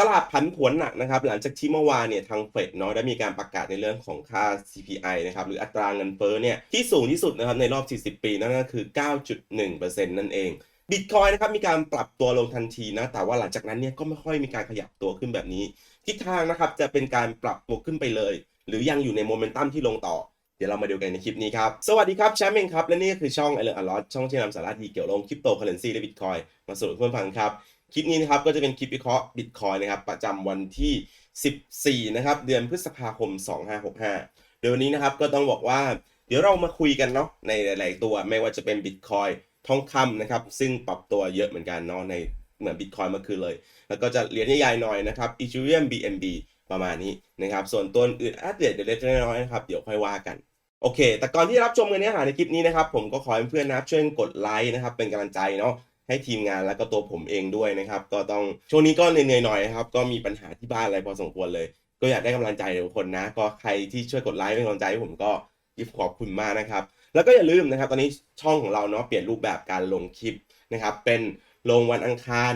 ตลาดผันผวนหนักนะครับ หลังจากที่เมื่อวานเนี่ยทางเฟดเนาะได้มีการประกาศในเรื่องของค่า CPI นะครับหรืออัตราเงินเฟ้อเนี่ยที่สูงที่สุดนะครับในรอบ 40 ปีนั่นก็คือ 9.1%นั่นเองบิตคอยนะครับมีการปรับตัวลงทันทีนะ แต่ว่าหลังจากนั้นเนี่ยก็ไม่ค่อยมีการขยับตัวขึ้นแบบนี้ ทิศทางนะครับจะเป็นการปรับตัวขึ้นไปเลย หรือยังอยู่ในโมเมนตัมที่ลงต่อ เดี๋ยวเรามาดูกันในคลิปนี้ครับ สวัสดีครับแชมป์เองครับ และนี่ก็คือช่องไอเลอร์อลอตช่องที่นำสาระดีเกี่ยวกับคริปโตเคอเรนซีและบิตคอยมาสู่เพื่อนฟังครับ คลิปนี้นะครับก็จะเป็นคลิปวิเคราะห์บิตคอยนะครับประจำวันที่ 14 นะครับ เดือนพฤษภาคม 2565 เดี๋ยวนี้นะครับก็ต้องบอกว่าเดี๋ยวเรามาคุยกันเนาะในหลาย ๆ ตัวไม่ว่าจะเป็นบิตคอยทองคำนะครับ ซึ่งปรับตัวเยอะเหมือนกันเนาะในเหมือนบิตคอยเมื่อคืนเลย แล้วก็จะเหรียญใหญ่ๆหน่อยนะครับ Ethereum BNB ประมาณนี้นะครับ ส่วนตัวอื่นอัปเดตเดี๋ยวเล็กๆน้อยๆนะครับเดี๋ยวค่อยว่ากันโอเค แต่ก่อนที่รับชมเนื้อหาในคลิปนี้นะครับ ผมก็ขอให้เพื่อนๆนะครับช่วยกดไลค์นะครับเป็นกำลังใจเนาะ ให้ทีมงานแล้วก็ตัวผมเองด้วยนะครับ ก็ต้องช่วงนี้ก็เหนื่อยๆหน่อยครับ ก็มีปัญหาที่บ้านอะไรพอสมควรเลย ก็อยากได้กำลังใจทุกคนนะ ก็ใครที่ช่วยกดไลค์เป็นกำลังใจให้ผมก็ยิบขอบคุณมากนะครับ แล้วก็อย่าลืมนะครับ ตอนนี้ช่องของเราเนาะเปลี่ยนรูปแบบการลงคลิปนะครับ เป็นลงวันอังคาร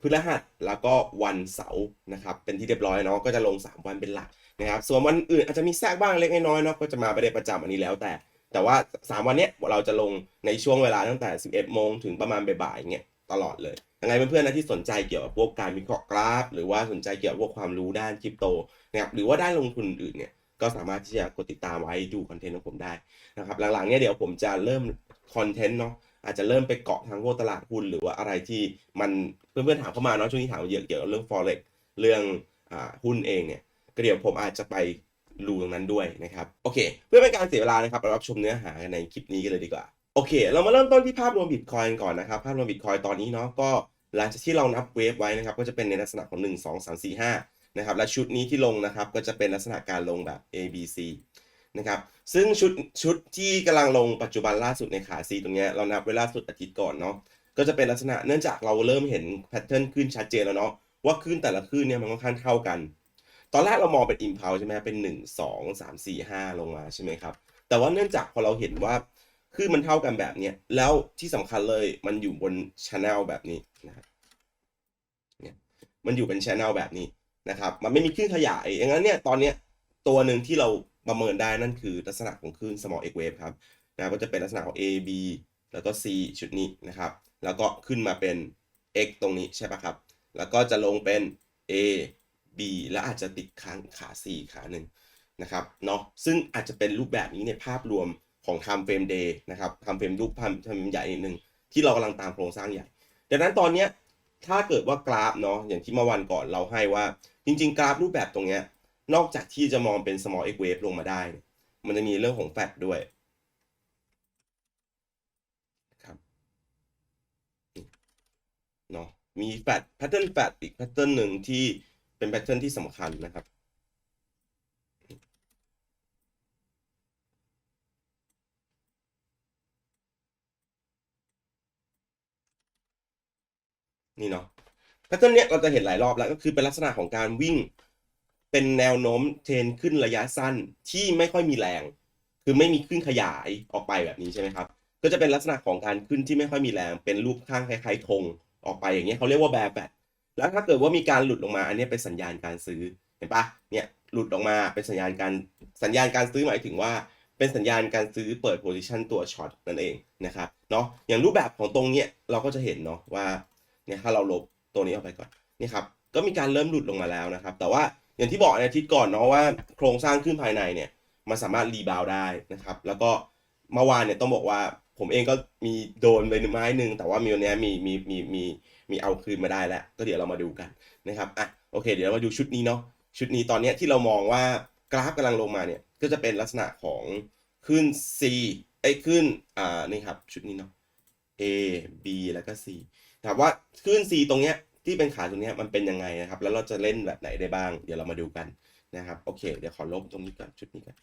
พฤหัสแล้วก็วันเสาร์นะครับ เป็นที่เรียบร้อยเนาะก็จะลง 3 วันเป็นหลักนะครับ ส่วนวันอื่นอาจจะมีแทรกบ้างเล็กน้อยเนาะก็จะมาไม่ได้ประจำอันนี้แล้วแต่ แต่ว่า 3 วันเนี้ยเราจะลงในช่วงเวลาตั้งแต่ 11 โมงถึงประมาณบ่ายๆเงี้ยตลอดเลยยังไงเพื่อนๆนะที่สนใจเกี่ยวกับพวกการวิเคราะห์กราฟ หรือว่าสนใจเกี่ยวกับพวกความรู้ด้านคริปโตนะครับหรือว่าด้านลงทุนอื่นเนี่ยก็สามารถที่จะกดติดตามไว้ดูคอนเทนต์ของผมได้นะครับหลังๆเนี่ยเดี๋ยวผมจะเริ่มคอนเทนต์เนาะอาจจะเริ่มไปเกาะทางพวกตลาดหุ้นหรือว่าอะไรที่มันเพื่อนๆถามเข้ามาเนาะช่วงนี้ถามเยอะเกี่ยวกับเรื่อง forex เรื่องอหุ้นเองเนี่ยก็เดี๋ยวผมอาจจะไป รูตรงนั้นด้วยนะครับโอเค เพื่อเป็นการเสียเวลานะครับเรารับชมเนื้อหากันในคลิปนี้กันเลยดีกว่าโอเค เรามาเริ่มต้นที่ภาพรวมบิตคอยก่อนนะครับภาพรวมบิตคอยตอนนี้เนาะก็หลังจากที่เรานับเวฟไว้นะครับก็จะเป็นในลักษณะของ 1 2 3 4 5นะครับและชุดนี้ที่ลงนะครับก็จะเป็นลักษณะการลงแบบ A B C นะครับซึ่งชุดชุดที่กำลังลงปัจจุบันล่าสุดในขา C ตรงเนี้ยเรานับเวลาสุดอาทิตย์ก่อนเนาะก็จะเป็นลักษณะเนื่องจากเราเริ่มเห็นแพทเทิร์นขึ้นชัดเจนแล้วเนาะว่าขึ้นแต่ละขึ้นเนี่ยมันค่อนข้างเท่ากัน ตอนแรกเรามองเป็น impulse ใช่ไหมเป็นหนึ่งสองสามสี่ห้าลงมาใช่ไหมครับ แต่ว่าเนื่องจากพอเราเห็นว่าคือมันเท่ากันแบบเนี้ยแล้วที่สำคัญเลยมันอยู่บน channel แบบนี้นะครับเนี่ยมันอยู่เป็น channel แบบนี้นะครับ มันไม่มีคลื่นขยายอย่างนั้นเนี่ยตอนเนี้ยตัวหนึ่งที่เราประเมินได้นั่นคือลักษณะของคลื่น small x wave ครับนะก็จะเป็นลักษณะของ A B แล้วก็ C ชุดนี้นะครับ แล้วก็ขึ้นมาเป็น x ตรงนี้ใช่ปะครับ แล้วก็จะลงเป็น A B และอาจจะติดค้างขา C ขาหนึ่งนะครับเนาะซึ่งอาจจะเป็นรูปแบบนี้ในภาพรวมของ time frame day นะครับ time frame รูป time frame ใหญ่นิดนึงที่เรากำลังตามโครงสร้างใหญ่ดังนั้นตอนนี้ถ้าเกิดว่ากราฟเนาะอย่างที่เมื่อวันก่อนเราให้ว่า จริง ๆ กราฟรูปแบบตรงเนี้ยนอกจากที่จะมองเป็น small x wave ลงมาได้ มันจะมีเรื่องของแฟดด้วยครับเนาะมีแฟดแพทเทิร์นแฟดอีกแพทเทิร์นหนึ่งที่ เป็นแพทเทิร์นที่สำคัญนะครับ นี่เนาะแพทเทิร์นเนี้ยเราจะเห็นหลายรอบแล้วก็คือเป็นลักษณะของการวิ่งเป็นแนวโน้มเทรนขึ้นระยะสั้นที่ไม่ค่อยมีแรง คือไม่มีขึ้นขยายออกไปแบบนี้ใช่ไหมครับ ก็จะเป็นลักษณะของการขึ้นที่ไม่ค่อยมีแรง เป็นรูปข้างคล้ายๆธงออกไปอย่างเงี้ยเขาเรียกว่าแบร์แบท แล้วถ้าเกิดว่ามีการหลุดลงมาอันนี้เป็นสัญญาณการซื้อเห็นปะเนี่ยหลุดออกมาเป็นสัญญาณการสัญญาณการซื้อหมายถึงว่าเป็นสัญญาณการซื้อเปิดโพซิชันตัวช็อตนั่นเองนะครับเนาะอย่างรูปแบบของตรงเนี้ยเราก็จะเห็นเนาะว่าเนี่ยถ้าเราลบตัวนี้ออกไปก่อนนี่ครับก็มีการเริ่มหลุดลงมาแล้วนะครับ แต่ว่าอย่างที่บอกในอาทิตย์ก่อนเนาะว่าโครงสร้างขึ้นภายในเนี่ยมันสามารถรีบาวได้นะครับ แล้วก็เมื่อวานเนี่ยต้องบอกว่าผมเองก็มีโดนไปหนึ่งไม้หนึ่งแต่ว่ามีวันนี้มีมีมีมี มีเอาคืนมาได้แล้ว ก็เดี๋ยวเรามาดูกันนะครับอะโอเค เดี๋ยวเรามาดูชุดนี้เนาะชุดนี้ตอนนี้ที่เรามองว่ากราฟกำลังลงมาเนี่ยก็จะเป็นลักษณะของขึ้น C ไอ้ขึ้นอ่านี่ครับชุดนี้เนาะ A B แล้วก็ C ถามว่าขึ้น C ตรงเนี้ยที่เป็นขาตรงเนี้ยมันเป็นยังไงนะครับ แล้วเราจะเล่นแบบไหนได้บ้าง เดี๋ยวเรามาดูกันนะครับโอเค เดี๋ยวขอลบตรงนี้ก่อนชุดนี้ก่อน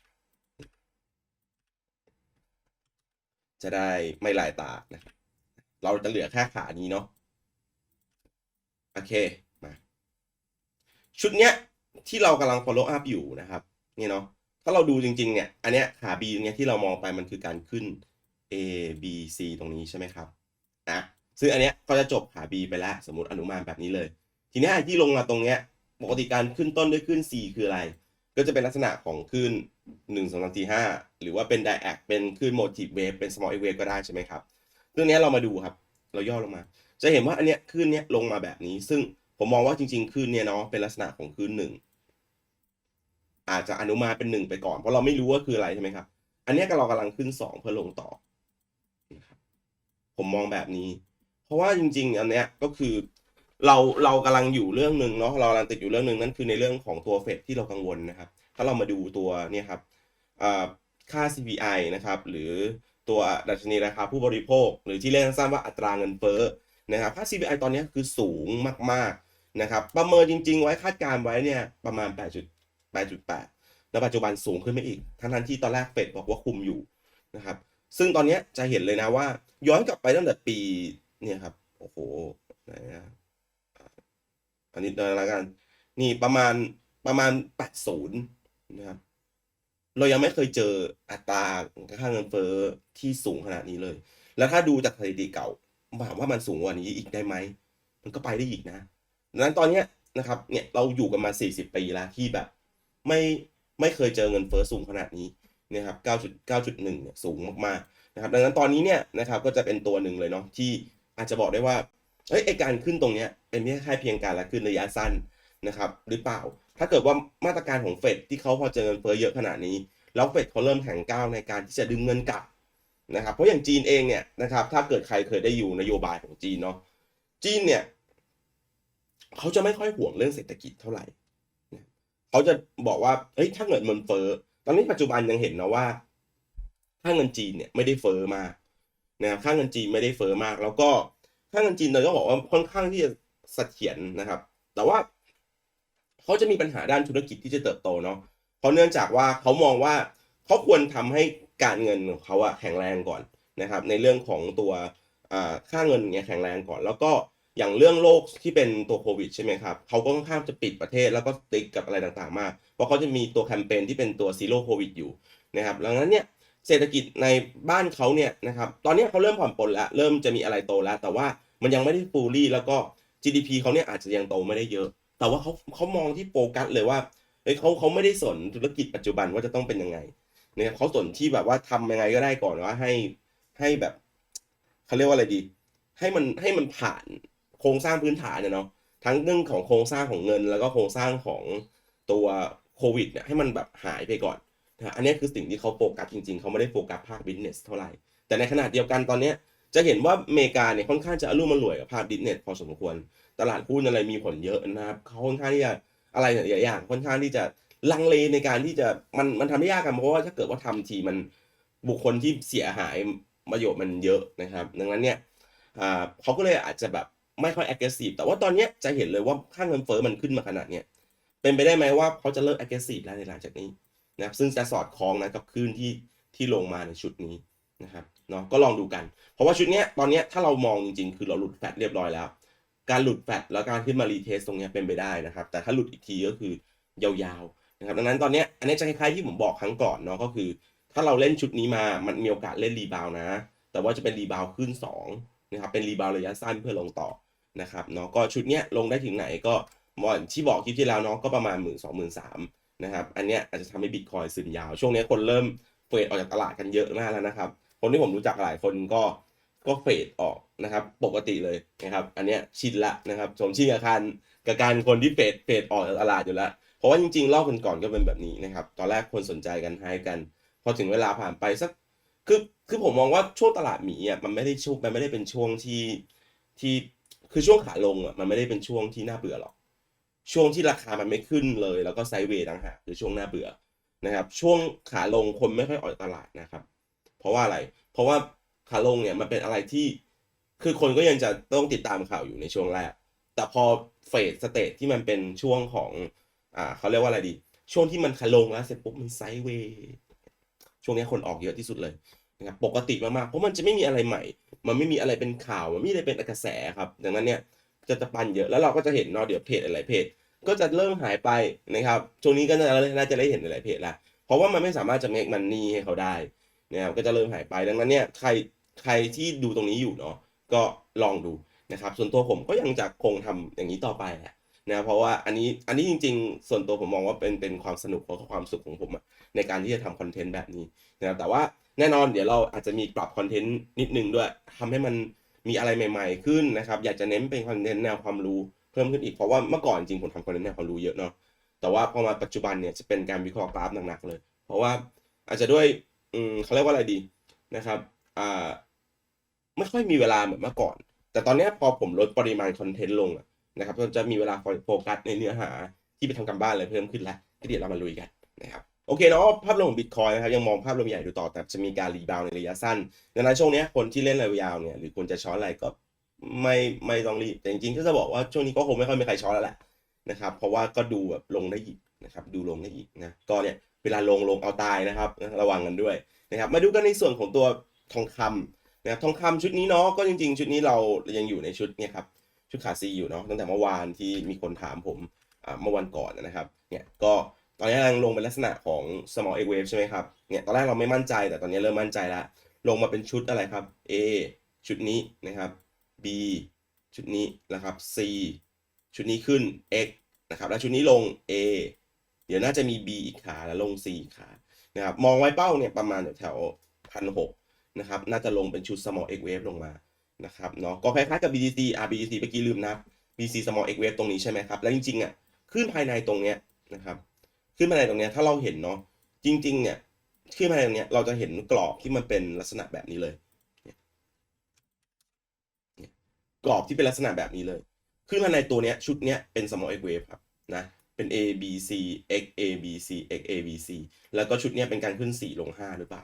จะได้ไม่ลายตานะครับเราจะเหลือแค่ขานี้เนาะ โอเคมาชุดเนี้ยที่เรากำลัง follow up อยู่นะครับ นี่เนาะถ้าเราดูจริง ๆ เนี่ย อันเนี้ยขา B เนี้ยที่เรามองไปมันคือการขึ้น A B C ตรงนี้ใช่ไหมครับนะซึ่งอันเนี้ยก็จะจบขา B ไปแล้ว สมมติอนุมานแบบนี้เลย ทีนี้ไอ้ที่ลงมาตรงเนี้ยปกติการขึ้นต้นด้วยขึ้น C คืออะไร ก็จะเป็นลักษณะของขึ้น 1 2 3 4 5 หรือว่าเป็น d i a c เป็นขึ้น motive wave เป็น small wave ก็ได้ใช่ไหมครับเรื่องนี้เรามาดูครับ เราย่อลงมา จะเห็นว่าอันเนี้ยขึ้นเนี้ยลงมาแบบนี้ ซึ่งผมมองว่าจริงๆขึ้นเนี่ยเนาะเป็นลักษณะของขึ้นหนึ่งอาจจะอนุมาเป็นหนึ่งไปก่อน เพราะเราไม่รู้ว่าคืออะไรใช่ไหมครับ อันเนี้ยก็เรากำลังขึ้นสองเพื่อลงต่อนะครับผมมองแบบนี้ เพราะว่าจริง ๆ อันเนี้ยก็คือเราเรากำลังอยู่เรื่องหนึ่งเนาะเรากำลังติดอยู่เรื่องหนึ่งนั่นคือในเรื่องของตัวเฟดที่เรากังวลนะครับ ถ้าเรามาดูตัวเนี่ยครับค่า CPI นะครับ หรือตัวดัชนีราคาผู้บริโภค หรือที่เรียกสั้นๆว่าอัตราเงินเฟ้อ นะครับค่า CPI ตอนนี้คือสูงมากๆนะครับประเมินจริง ๆ ไว้คาดการณ์ไว้เนี่ยประมาณ 8 8.8 แล้วปัจจุบันสูงขึ้นไปอีก ทั้งๆที่ตอนแรกเฟดบอกว่าคุมอยู่นะครับซึ่งตอนนี้จะเห็นเลยนะว่า ย้อนกลับไปตั้งแต่ปีเนี่ยครับโอ้โหไหนนะอันนี้เลยละกันนี่ประมาณประมาณ 80นะครับเรายังไม่เคยเจออัตราค่าเงินเฟ้อที่สูงขนาดนี้เลย แล้วถ้าดูจากสถิติเก่า ถามว่ามันสูงกว่านี้อีกได้ไหม มันก็ไปได้อีกนะดังนั้นตอนเนี้ยนะครับ เนี่ยเราอยู่กันมา 40 ปีแล้วที่แบบ ไม่ไม่เคยเจอเงินเฟ้อสูงขนาดนี้นะครับ 9.9.1 เนี่ยสูงมากๆนะครับ ดังนั้นตอนนี้เนี่ยนะครับก็จะเป็นตัวหนึ่งเลยเนาะที่อาจจะบอกได้ว่าเอ้ยไอการขึ้นตรงเนี้ยเป็นแค่เพียงการละขึ้นระยะสั้นนะครับหรือเปล่า ถ้าเกิดว่ามาตรการของเฟดที่เขาพอเจอเงินเฟ้อเยอะขนาดนี้ แล้วเฟดเขาเริ่มแข็งก้าวในการที่จะดึงเงินกลับ นะครับเพราะอย่างจีนเองเนี่ยนะครับถ้าเกิดใครเคยได้อยู่นโยบายของจีนเนาะจีนเนี่ยเขาจะไม่ค่อยห่วงเรื่องเศรษฐกิจเท่าไหร่เขาจะบอกว่าเฮ้ยถ้าเงินมันเฟ้อตอนนี้ปัจจุบันยังเห็นนะว่าค่าเงินจีนเนี่ยไม่ได้เฟ้อมากนะครับค่าเงินจีนไม่ได้เฟ้อมาก แล้วก็ค่าเงินจีนเราต้องบอกว่าค่อนข้างที่จะเสถียรนะครับ แต่ว่าเขาจะมีปัญหาด้านธุรกิจที่จะเติบโตเนาะเพราะเนื่องจากว่าเขามองว่าเขาควรทำให้ การเงินของเขาอะแข็งแรงก่อนนะครับ ในเรื่องของตัวค่าเงินเนี่ยแข็งแรงก่อน แล้วก็อย่างเรื่องโรคที่เป็นตัวโควิดใช่ไหมครับเขาก็ค่อนข้างจะปิดประเทศแล้วก็ติ๊กกับอะไรต่างๆ มาก เพราะเขาจะมีตัวแคมเปญที่เป็นตัวซีโร่โควิดอยู่นะครับดังนั้นเนี่ยเศรษฐกิจในบ้านเขาเนี่ยนะครับตอนนี้เขาเริ่มผ่อนปลนแล้วเริ่มจะมีอะไรโตแล้ว แต่ว่ามันยังไม่ได้ฟูลี่แล้วก็ GDP เขาเนี่ยอาจจะยังโตไม่ได้เยอะ แต่ว่าเขาเขามองที่โฟกัสเลยว่าเฮ้ยเขาเขาไม่ได้สนธุรกิจปัจจุบันว่าจะต้องเป็นยังไง นะครับเขาสนที่แบบว่าทำยังไงก็ได้ก่อนว่าให้ให้แบบเขาเรียกว่าอะไรดี ให้มันให้มันผ่านโครงสร้างพื้นฐานเนี่ยเนาะทั้งเรื่องของโครงสร้างของเงิน แล้วก็โครงสร้างของตัวโควิดเนี่ยให้มันแบบหายไปก่อนนะอันนี้คือสิ่งที่เขาโฟกัสจริงๆ เขาไม่ได้โฟกัสภาคบิสเนสเท่าไหร่ แต่ในขณะเดียวกันตอนเนี้ยจะเห็นว่าอเมริกาเนี่ยค่อนข้างจะอารมณ์มันรวยกับภาคบิสเนสพอสมควร ตลาดหุ้นอะไรมีผลเยอะนะครับเขาค่อนข้างที่จะอะไรหลายอย่างค่อนข้างที่จะ ลังเลในการที่จะมันมันทำได้ยากกันเพราะว่าถ้าเกิดว่าทำทีมันบุคคลที่เสียหายประโยชน์มันเยอะนะครับ ดังนั้นเนี่ยเขาก็เลยอาจจะแบบไม่ค่อย aggressive แต่ว่าตอนนี้จะเห็นเลยว่าค่าเงินเฟ้อมันขึ้นมาขนาดเนี้ยเป็นไปได้ไหมว่าเขาจะเลิก aggressive แล้วในหลังจากนี้นะครับซึ่งจะสอดคล้องนะกับคลื่นที่ที่ลงมาในชุดนี้นะครับเนาะก็ลองดูกัน เพราะว่าชุดเนี้ยตอนเนี้ยถ้าเรามองจริงๆ คือเราหลุดแฟตเรียบร้อยแล้ว การหลุดแฟตแล้วการขึ้นมารีเทสตรงเนี้ยเป็นไปได้นะครับ แต่ถ้าหลุดอีกทีก็คือยาวๆ นะครับดังนั้นตอนนี้อันนี้จะคล้ายๆที่ผมบอกครั้งก่อนเนาะก็คือ ถ้าเราเล่นชุดนี้มามันมีโอกาสเล่นรีบาวนะ แต่ว่าจะเป็นรีบาวขึ้น2นะครับเป็นรีบาวระยะสั้นเพื่อลงต่อนะครับเนาะก็ชุดเนี้ยลงได้ถึงไหนก็มอนที่บอกคลิปที่แล้วเนาะก็ประมาณหมื่นสองหมื่นสามนะครับอันเนี้ยอาจจะทำให้บิตคอยซึมยาว ช่วงนี้คนเริ่มเฟดออกจากตลาดกันเยอะมากแล้วนะครับ คนที่ผมรู้จักหลายคนก็ก็เฟดออกนะครับปกติเลยนะครับ อันเนี้ยชินละนะครับสมชินกับการกับการคนที่เฟดเฟดออกจากตลาดอยู่แล้ว เพราะว่าจริงๆรอบก่อนๆก็เป็นแบบนี้นะครับ ตอนแรกคนสนใจกันให้กัน พอถึงเวลาผ่านไปสักคือคือผมมองว่าช่วงตลาดหมีอะมันไม่ได้ช่วงมันไม่ได้เป็นช่วงที่ที่คือช่วงขาลงอะมันไม่ได้เป็นช่วงที่น่าเบื่อหรอก ช่วงที่ราคามันไม่ขึ้นเลย แล้วก็ไซด์เวย์ต่างหากคือช่วงน่าเบื่อนะครับ ช่วงขาลงคนไม่ค่อยออกตลาดนะครับ เพราะว่าอะไร เพราะว่าขาลงเนี่ยมันเป็นอะไรที่คือคนก็ยังจะต้องติดตามข่าวอยู่ในช่วงแรก แต่พอเฟสสเตทที่มันเป็นช่วงของ อ่าเขาเรียกว่าอะไรดี ช่วงที่มันขาลงแล้วเสร็จปุ๊บมันไซด์เวย์ช่วงนี้คนออกเยอะที่สุดเลยนะครับปกติมากๆเพราะมันจะไม่มีอะไรใหม่ มันไม่มีอะไรเป็นข่าวมันไม่มีอะไรเป็นกระแสครับดังนั้นเนี่ยจะจะปันเยอะแล้วเราก็จะเห็นเนาะเดี๋ยวเพจหลายเพจก็จะเริ่มหายไปนะครับช่วงนี้ก็น่าจะน่าจะได้เห็นหลายเพจละเพราะว่ามันไม่สามารถจะ make money ให้เขาได้นะครับก็จะเริ่มหายไปดังนั้นเนี่ยใครใครที่ดูตรงนี้อยู่เนาะก็ลองดูนะครับ ส่วนตัวผมก็ยังจะคงทำอย่างนี้ต่อไปแหละ นะเพราะว่าอันนี้อันนี้จริง ๆ ส่วนตัวผมมองว่าเป็นเป็นความสนุกและความสุขของผมอะในการที่จะทำคอนเทนต์แบบนี้นะครับแต่ว่าแน่นอนเดี๋ยวเราอาจจะมีปรับคอนเทนต์นิดนึงด้วยทำให้มันมีอะไรใหม่ ๆ ขึ้นนะครับอยากจะเน้นเป็นคอนเทนต์แนวความรู้เพิ่มขึ้นอีกเพราะว่าเมื่อก่อนจริงผมทำคอนเทนต์แนวความรู้เยอะเนาะแต่ว่าพอมาปัจจุบันเนี่ยจะเป็นการวิเคราะห์กราฟหนักๆเลย เพราะว่าอาจจะด้วยอืมเขาเรียกว่าอะไรดีนะครับอ่าไม่ค่อยมีเวลาเหมือนเมื่อก่อน แต่ตอนนี้พอผมลดปริมาณคอนเทนต์ลงอะ นะครับก็จะมีเวลาโฟกัสในเนื้อหาที่ไปทำกันบ้านอะไรเพิ่มขึ้นแล้วก็เดี๋ยวเรามาลุยกันนะครับโอเคเนาะภาพรวมของบิตคอยนะครับยังมองภาพรวมใหญ่ดูต่อแต่จะมีการรีบาวในระยะสั้นดังนั้นช่วงนี้คนที่เล่นระยะยาวเนี่ยหรือคนจะช้อนอะไรก็ไม่ไม่ต้องรีบแต่จริงๆก็จะบอกว่าช่วงนี้ก็คงไม่ค่อยมีใครช้อนแล้วแหละนะครับเพราะว่าก็ดูแบบลงได้อีกนะครับดูลงได้อีกนะก็เนี่ยเวลาลงลงเอาตายนะครับระวังกันด้วยนะครับมาดูกันในส่วนของตัวทองคำนะครับทองคำชุดนี้เนาะก็จริงๆ ชุดนี้เรายังอยู่ในชุดเนี่ยครับ ชุดขาซีอยู่เนาะตั้งแต่เมื่อวานที่มีคนถามผมเมื่อวันก่อนนะครับเนี่ยก็ตอนนี้กำลังลงเป็นลักษณะของ small egg wave ใช่ไหมครับเนี่ยตอนแรกเราไม่มั่นใจแต่ตอนนี้เริ่มมั่นใจแล้ว ลงมาเป็นชุดอะไรครับ A ชุดนี้นะครับ B ชุดนี้นะครับ C ชุดนี้ขึ้น X นะครับแล้วชุดนี้ลง A เดี๋ยวน่าจะมี B อีกขาแล้วลง C อีกขานะครับมองไว้เป้าเนี่ยประมาณแถวพันหกนะครับน่าจะลงเป็นชุด small X wave ลงมา นะครับเนาะก็คล้ายๆกับ BTC อ่า BTC เมื่อกี้ลืมนับ BTC small X wave ตรงนี้ใช่ไหมครับ แล้วจริงๆอะขึ้นภายในตรงเนี้ยนะครับขึ้นภายในตรงเนี้ยถ้าเราเห็นเนาะจริงๆเนี่ยขึ้นภายในตรงเนี้ยเราจะเห็นกรอบที่มันเป็นลักษณะแบบนี้เลยกรอบที่เป็นลักษณะแบบนี้เลยขึ้นมายในตัวเนี้ยชุดเนี้ยเป็น small x wave ครับนะเป็น A B C X A B C X A B C แล้วก็ชุดเนี้ยเป็นการขึ้น 4 ลง 5 หรือเปล่า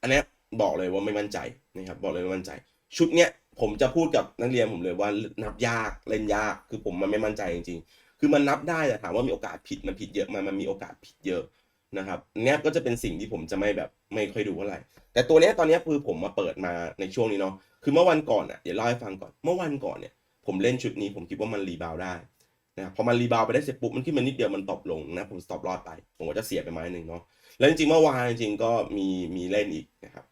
อันนี้บอกเลยว่าไม่มั่นใจนะครับบอกเลยไม่มั่นใจ ชุดเนี้ย ผมจะพูดกับนักเรียนผมเลยว่านับยากเล่นยากคือผมมันไม่มั่นใจจริงๆ คือมันนับได้แต่ถามว่ามีโอกาสผิดมันผิดเยอะมันมันมีโอกาสผิดเยอะนะครับเนี้ยก็จะเป็นสิ่งที่ผมจะไม่แบบไม่ค่อยดูเท่าไหร่แต่ตัวเนี้ยตอนเนี้ยคือผมมาเปิดมาในช่วงนี้เนาะคือเมื่อวันก่อนอะเดี๋ยวเล่าให้ฟังก่อนเมื่อวันก่อนเนี่ยผมเล่นชุดนี้ผมคิดว่ามันรีบาวได้นะพอมันรีบาวไปได้เสร็จปุ๊บมันขึ้นมานิดเดียวมันตบลงนะผมสต็อปลอดไป ผมก็จะเสียไปไม้หนึ่งเนาะแล้วจริงๆเมื่อวานจริงๆก็มีมีเล่นอีกนะครับ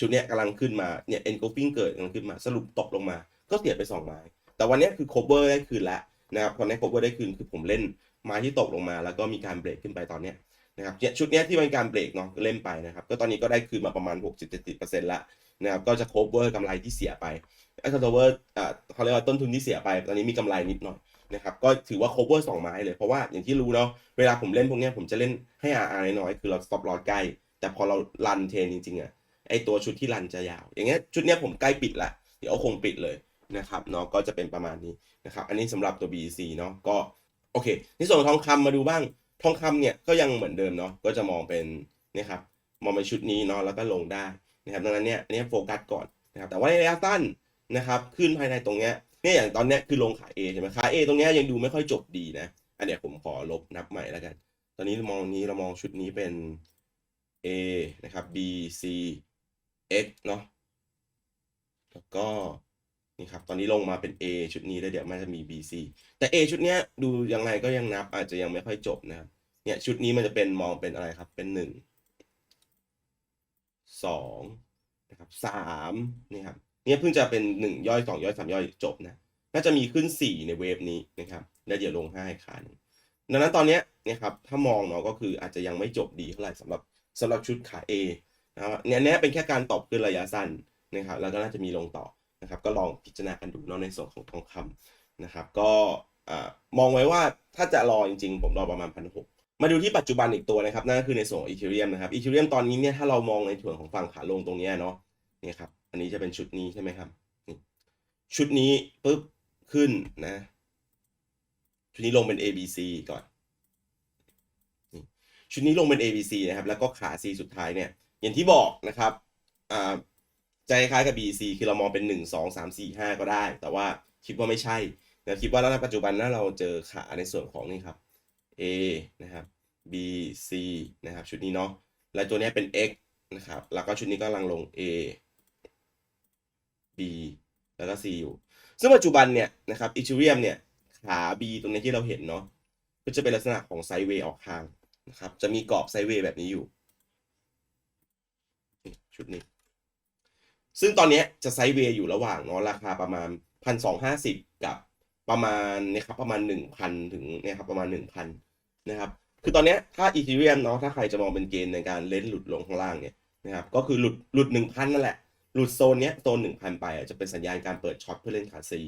ชุดเนี้ยกำลังขึ้นมาเนี่ย engulfing เกิดกำลังขึ้นมาสรุปตกลงมา ก็เสียไปสองไม้ แต่วันนี้คือ cover ได้คืนแล้วนะครับตอนนี้ cover ได้คืนคือผมเล่นไม้ที่ตกลงมา แล้วก็มีการเบรกขึ้นไปตอนเนี้ยนะครับเนี่ยชุดเนี้ยที่เป็นการเบรกเนาะเล่นไปนะครับก็ตอนนี้ก็ได้คืนมาประมาณ60-70%ละนะครับก็จะ cover กำไรที่เสียไปไอ้ cover อ่าเขาเรียกว่าต้นทุนที่เสียไป ตอนนี้มีกำไรนิดหน่อยนะครับก็ถือว่า cover สองไม้เลย เพราะว่าอย่างที่รู้เนาะเวลาผมเล่นพวกนี้ผมจะเล่นให้ RR น้อยๆคือเรา stop loss ใกล้ แต่พอเรารันเทนจริงๆอะ ไอตัวชุดที่รันจะยาว อย่างเงี้ยชุดเนี้ยผมใกล้ปิดละเดี๋ยวคงปิดเลยนะครับเนาะก็จะเป็นประมาณนี้นะครับ อันนี้สำหรับตัว BEC เนาะก็โอเคในส่วนของทองคำมาดูบ้าง ทองคำเนี่ยก็ยังเหมือนเดิมเนาะก็จะมองเป็นนี่ครับมองเป็นชุดนี้เนาะแล้วก็ลงได้นะครับดังนั้นเนี่ยอันนี้โฟกัสก่อนนะครับแต่ว่าในระยะสั้นนะครับขึ้นภายในตรงเนี้ยเนี่ยอย่างตอนเนี้ยคือลงขา A ใช่ไหมขา A ตรงเนี้ยยังดูไม่ค่อยจบดีนะอันเนี้ยผมขอลบนับใหม่แล้วกัน ตอนนี้เรามองนี้เรามองชุดนี้เป็น A นะครับ B C X เนาะแล้วก็นี่ครับ ตอนนี้ลงมาเป็น A ชุดนี้แล้วเดี๋ยวมันจะมี B C แต่ A ชุดเนี้ยดูยังไงก็ยังนับอาจจะยังไม่ค่อยจบนะครับ เนี่ยชุดนี้มันจะเป็นมองเป็นอะไรครับ เป็นหนึ่งสองนะครับสามนี่ครับ เนี่ยเพิ่งจะเป็นหนึ่งย่อยสองย่อยสามย่อยจบนะ น่าจะมีขึ้นสี่ในเวฟนี้นะครับ แล้วเดี๋ยวลงห้าอีกขาหนงดังนั้นตอนเนี้ยเนี่ยครับ ถ้ามองเนาะก็คืออาจจะยังไม่จบดีเท่าไหร่สำหรับสำหรับชุดขา A นะครับเนี่ยเนี้ยเป็นแค่การตอบขึ้นระยะสั้นนะครับ แล้วก็น่าจะมีลงต่อนะครับ ก็ลองพิจารณากันดูเนาะในส่วนของทองคำนะครับ ก็อมองไว้ว่าถ้าจะรอจริงๆ ผมรอประมาณพันหกมาดูที่ปัจจุบันอีกตัวนะครับ นั่นก็คือในส่วนอีเทเรียมนะครับอีเทเรียมตอนนี้เนี่ยถ้าเรามองในส่วนของฝั่งขาลงตรงนี้เนาะนี่ครับ อันนี้จะเป็นชุดนี้ใช่ไหมครับนี่ชุดนี้ปุ๊บขึ้นนะชุดนี้ลงเป็น A B C ก่อนชุดนี้ลงเป็น A B C นะครับ แล้วก็ขา C สุดท้ายเนี่ย อย่างที่บอกนะครับอ่าใจคล้ายกับ B C คือเรามองเป็น 1 2 3 4 5 ก็ได้ แต่ว่าคิดว่าไม่ใช่นะคิดว่าณปัจจุบันถ้าเราเจอขาในส่วนของนี่ครับ A นะครับ B C นะครับ ชุดนี้เนาะและตัวนี้เป็น X นะครับ แล้วก็ชุดนี้ก็กำลังลง A B แล้วก็ C อยู่ ซึ่งปัจจุบันเนี่ยนะครับอีทูเรียมเนี่ยขา B ตรงนี้ที่เราเห็นเนาะก็จะเป็นลักษณะของไซด์เวย์ออกทางนะครับ จะมีกรอบไซด์เวย์แบบนี้อยู่ ชุดนี้ ซึ่งตอนนี้จะไซด์เวย์อยู่ระหว่างเนาะราคาประมาณพันสองห้าสิบกับประมาณนี่ยครับประมาณ1,000ถึงนี่ยครับประมาณ1,000นนะครับ คือตอนนี้ถ้าอีทีเรียมเนาะถ้าใครจะมองเป็นเกณฑ์ในการเล่นหลุดลงข้างล่างเนี่ยนะครับก็คือหลุดหลุด1,000นั่นแหละ หลุดโซนเนี้ยโซน1,000ไปอะจะเป็นสัญญาณการเปิดช็อตเพื่อเล่นขาซี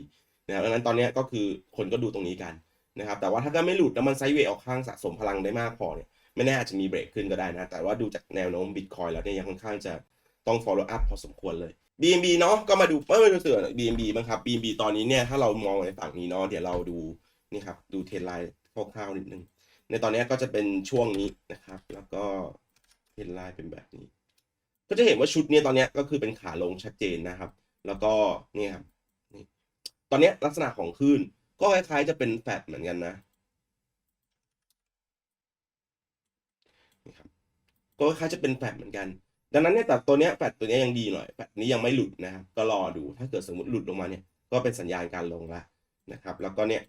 นะครับดังนั้นตอนนี้ก็คือคนก็ดูตรงนี้กันนะครับแต่ว่าถ้าก็ไม่หลุดแล้วมันไซด์เวย์ออกข้างสะสมพลังได้มากพอเนี่ยไม่แน่อาจจะมีเบรกขึ้นก็ได้นะ แต่ว่าดูจากแนวโน้มบิตคอยแล้วเนี่ยยังค่อนข้างจะ ต้อง follow up พอสมควรเลย BNB เนาะก็มาดูเพิ่มดูเสือ BNB บ้างครับ BNB ตอนนี้เนี่ยถ้าเรามองในฝั่งนี้เนาะเดี๋ยวเราดูนี่ครับดูเทรนไลน์คร่าวๆนิดนึงในตอนนี้ก็จะเป็นช่วงนี้นะครับ แล้วก็เทรนไลน์เป็นแบบนี้ ก็จะเห็นว่าชุดนี้ตอนนี้ก็คือเป็นขาลงชัดเจนนะครับ แล้วก็นี่ครับนี่ตอนนี้ลักษณะของคลื่นก็คล้ายๆจะเป็นแฟดเหมือนกันนะนี่ครับก็คล้ายๆจะเป็นแฟดเหมือนกัน ดังนั้นเนี่ยแต่ตัวเนี้ยแฟดตัวเนี้ยยังดีหน่อยแฟดนี้ยังไม่หลุดนะครับก็รอดูถ้าเกิดสมมติหลุดลงมาเนี่ยก็เป็นสัญญาณการลงละนะครับแล้วก็เนี่ย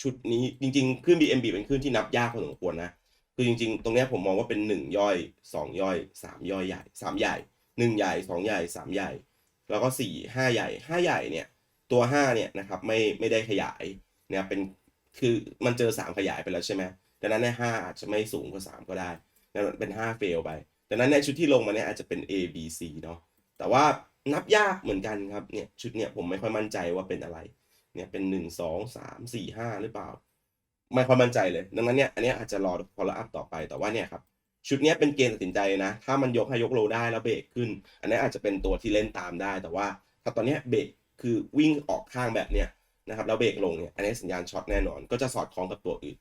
ชุดนี้จริงๆขึ้น BNB เป็นขึ้นที่นับยากพอสมควรนะคือจริงๆ ตรงเนี้ยผมมองว่าเป็นหนึ่งย่อยสองย่อยสามย่อยใหญ่สามใหญ่หนึ่งใหญ่สองใหญ่สามใหญ่ แล้วก็สี่ห้าใหญ่ห้าใหญ่เนี่ยตัวห้าเนี่ยนะครับไม่ไม่ได้ขยายเนี่ยเป็นคือมันเจอสามขยายไปแล้วใช่ไหมดังนั้นในห้าอาจจะไม่สูงกว่าสามก็ได้นั้นเป็นห้าเฟลไป ดังนั้นในชุดที่ลงมาเนี่ยอาจจะเป็น A B C เนาะแต่ว่านับยากเหมือนกันครับเนี่ยชุดเนี่ยผมไม่ค่อยมั่นใจว่าเป็นอะไรเนี่ยเป็นหนึ่งสองสามสี่ห้าหรือเปล่า ไม่ค่อยมั่นใจเลย ดังนั้นเนี่ยอันนี้อาจจะรอ follow up ต่อไปแต่ว่าเนี่ยครับชุดนี้เป็นเกณฑ์ตัดสินใจนะ ถ้ามันยกให้ยกโลได้แล้วเบรกขึ้น อันนี้อาจจะเป็นตัวที่เล่นตามได้ แต่ว่าถ้าตอนเนี้ยเบรกคือวิ่งออกข้างแบบเนี้ยนะครับแล้วเบรกลงเนี่ยอันนี้สัญญาณช็อตแน่นอน ก็จะสอดคล้องกับตัวอื่น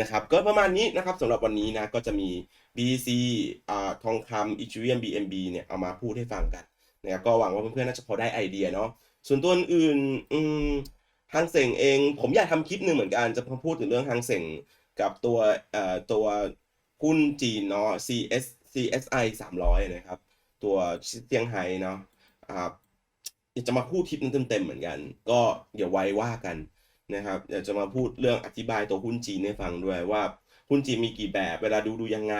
นะครับก็ประมาณนี้นะครับสำหรับวันนี้นะก็จะมี BC อ่าทองคำ Ethereum BNB เนี่ยเอามาพูดให้ฟังกันนะครับก็หวังว่าเพื่อนๆน่าจะพอได้ไอเดียเนาะส่วนตัวอื่นอืมฮังเซงเอง ผมอยากทำคลิปหนึ่งเหมือนกันจะมาพูดถึงเรื่องฮังเซงกับตัวเอ่อตัวหุ้นจีนเนาะ CS CSI 300 นะครับ ตัวเซี่ยงไฮ้เนาะอ่าจะมาพูดคลิปนั้นเต็มๆเหมือนกัน ก็เดี๋ยวไว้ว่ากัน นะครับเดี๋ยวจะมาพูดเรื่องอธิบายตัวหุ้นจีนให้ฟังด้วยว่าหุ้นจีนมีกี่แบบ เวลาดูดูยังไง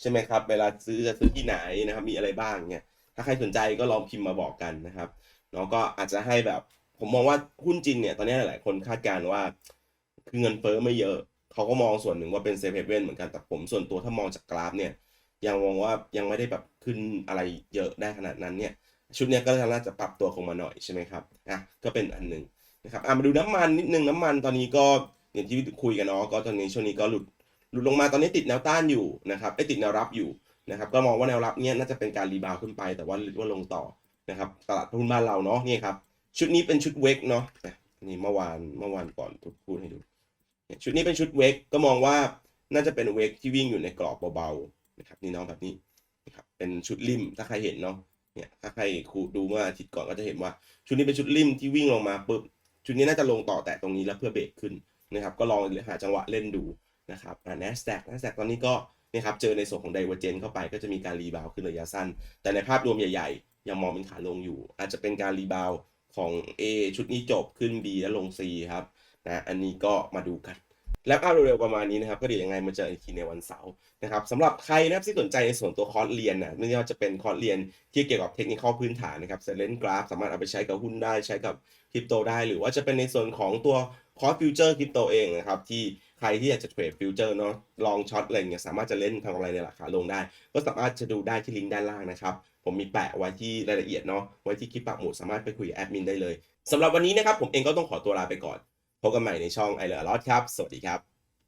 ใช่ไหมครับ เวลาซื้อจะซื้อที่ไหนนะครับมีอะไรบ้างเนี่ยถ้าใครสนใจก็ลองพิมพ์มาบอกกันนะครับเนาะก็อาจจะให้แบบผมมองว่าหุ้นจีนเนี่ยตอนนี้หลายๆคนคาดการณ์ว่า คือเงินเฟ้อไม่เยอะเขาก็มองส่วนหนึ่งว่าเป็นเซฟเฮเว่นเหมือนกันแต่ผมส่วนตัวถ้ามองจากกราฟเนี่ยยังมองว่ายังไม่ได้แบบขึ้นอะไรเยอะได้ขนาดนั้นเนี่ยชุดเนี้ยก็น่าจะปรับตัวคงมาหน่อยใช่ไหมครับอะก็เป็นอันหนึ่ง นะครับอะมาดูน้ำมันนิดนึงน้ำมันตอนนี้ก็อย่างที่คุยกันเนาะก็ตอนนี้ช่วงนี้ก็หลุดหลุดลงมาตอนนี้ติดแนวต้านอยู่นะครับไอ้ติดแนวรับอยู่นะครับก็มองว่าแนวรับเนี่ยน่าจะเป็นการรีบาวขึ้นไป แต่ว่าว่าลงต่อนะครับตลาดหุ้นบ้านเราเนาะนี่ครับชุดนี้เป็นชุดเวกเนาะนี่เมื่อวานเมื่อวานก่อนทุกพูดให้ดูเนี่ยชุดนี้เป็นชุดเวกก็มองว่าน่าจะเป็นเวกที่วิ่งอยู่ในกรอบเบาๆนะครับนี่น้องแบบนี้นะครับเป็นชุดริมถ้าใครเห็นเนาะเนี่ยถ้าใครคูดูเมื่ออาทิตย์ก่อนก็จะเห็นว่า ชุดนี้เป็นชุดริมที่วิ่งลงมาปุ๊บ ชุดนี้น่าจะลงต่อแต่ตรงนี้แล้วเพื่อเบรกขึ้นนะครับก็ลองหาจังหวะเล่นดูนะครับอ่า NASDAQ NASDAQ ตอนนี้ก็นะครับเจอในส่วนของ Divergence เข้าไปก็จะมีการรีบาวขึ้นระยะสั้น แต่ในภาพรวมใหญ่ๆ ยังมองเป็นขาลงอยู่ อาจจะเป็นการรีบาวของ A ชุดนี้จบขึ้น B แล้วลง C ครับนะอันนี้ก็มาดูกัน แล้วเอาเร็วๆประมาณนี้นะครับก็เดี๋ยวยังไงมาเจออีกทีในวันเสาร์นะครับสำหรับใครนะครับที่สนใจในส่วนตัวคอร์สเรียนนะไม่ว่าจะเป็นคอร์สเรียนที่เกี่ยวกับเทคนิคข้อพื้นฐานนะครับเซเลนกราฟสามารถเอาไปใช้กับหุ้นได้ใช้กับคริปโตได้ หรือว่าจะเป็นในส่วนของตัวคอร์สฟิวเจอร์คริปโตเองนะครับที่ใครที่อยากจะเทรดฟิวเจอร์เนาะลองช็อตอะไรเงี้ยสามารถจะเล่นทำอะไรในราคาลงได้ ก็สามารถจะดูได้ที่ลิงก์ด้านล่างนะครับผมมีแปะไว้ที่รายละเอียดเนาะไว้ที่คลิปปักหมุดสามารถไปคุยแอดมินได้เลยสำหรับวันนี้นะครับผมเองก็ต้องขอตัวลาไปก่อน พบกันใหม่ในช่องไอเลอร์ลอดครับ สวัสดีครับ